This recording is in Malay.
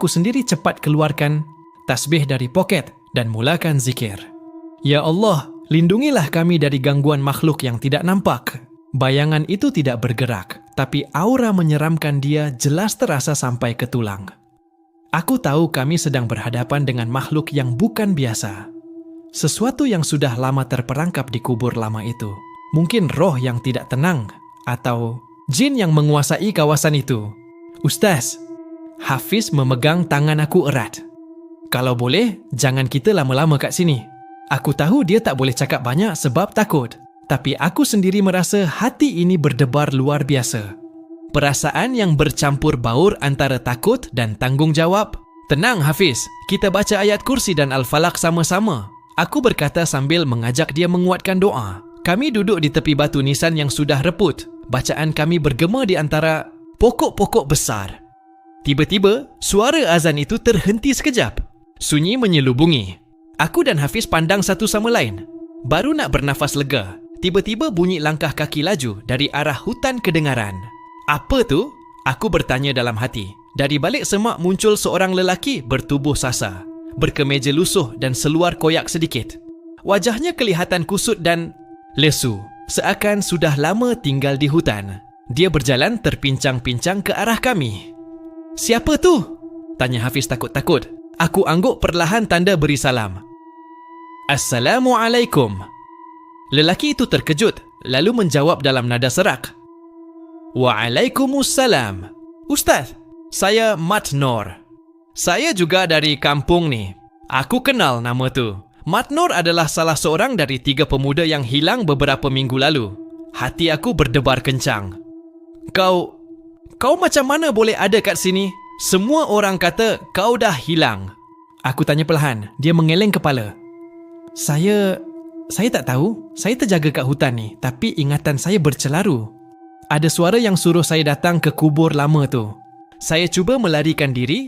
aku sendiri cepat keluarkan tasbih dari poket dan mulakan zikir. Ya Allah, lindungilah kami dari gangguan makhluk yang tidak nampak. Bayangan itu tidak bergerak, tapi aura menyeramkan dia jelas terasa sampai ke tulang. Aku tahu kami sedang berhadapan dengan makhluk yang bukan biasa. Sesuatu yang sudah lama terperangkap di kubur lama itu. Mungkin roh yang tidak tenang atau jin yang menguasai kawasan itu. Ustaz, Hafiz memegang tangan aku erat. Kalau boleh, jangan kita lama-lama kat sini. Aku tahu dia tak boleh cakap banyak sebab takut. Tapi aku sendiri merasa hati ini berdebar luar biasa. Perasaan yang bercampur baur antara takut dan tanggungjawab. Tenang Hafiz, kita baca ayat kursi dan Al-Falaq sama-sama. Aku berkata sambil mengajak dia menguatkan doa. Kami duduk di tepi batu nisan yang sudah reput. Bacaan kami bergema di antara pokok-pokok besar. Tiba-tiba, suara azan itu terhenti sekejap. Sunyi menyelubungi. Aku dan Hafiz pandang satu sama lain. Baru nak bernafas lega, tiba-tiba bunyi langkah kaki laju dari arah hutan kedengaran. Apa tu? Aku bertanya dalam hati. Dari balik semak muncul seorang lelaki bertubuh sasa, berkemeja lusuh dan seluar koyak sedikit. Wajahnya kelihatan kusut dan lesu, seakan sudah lama tinggal di hutan. Dia berjalan terpincang-pincang ke arah kami. Siapa tu? Tanya Hafiz takut-takut. Aku angguk perlahan tanda beri salam. Assalamualaikum. Lelaki itu terkejut, lalu menjawab dalam nada serak. Waalaikumsalam. Ustaz, saya Mat Nor. Saya juga dari kampung ni. Aku kenal nama tu. Mat Nor adalah salah seorang dari tiga pemuda yang hilang beberapa minggu lalu. Hati aku berdebar kencang. Kau... Kau macam mana boleh ada kat sini? Semua orang kata kau dah hilang. Aku tanya perlahan. Dia mengeleng kepala. Saya... Saya tak tahu. Saya terjaga kat hutan ni. Tapi ingatan saya bercelaru. Ada suara yang suruh saya datang ke kubur lama tu. Saya cuba melarikan diri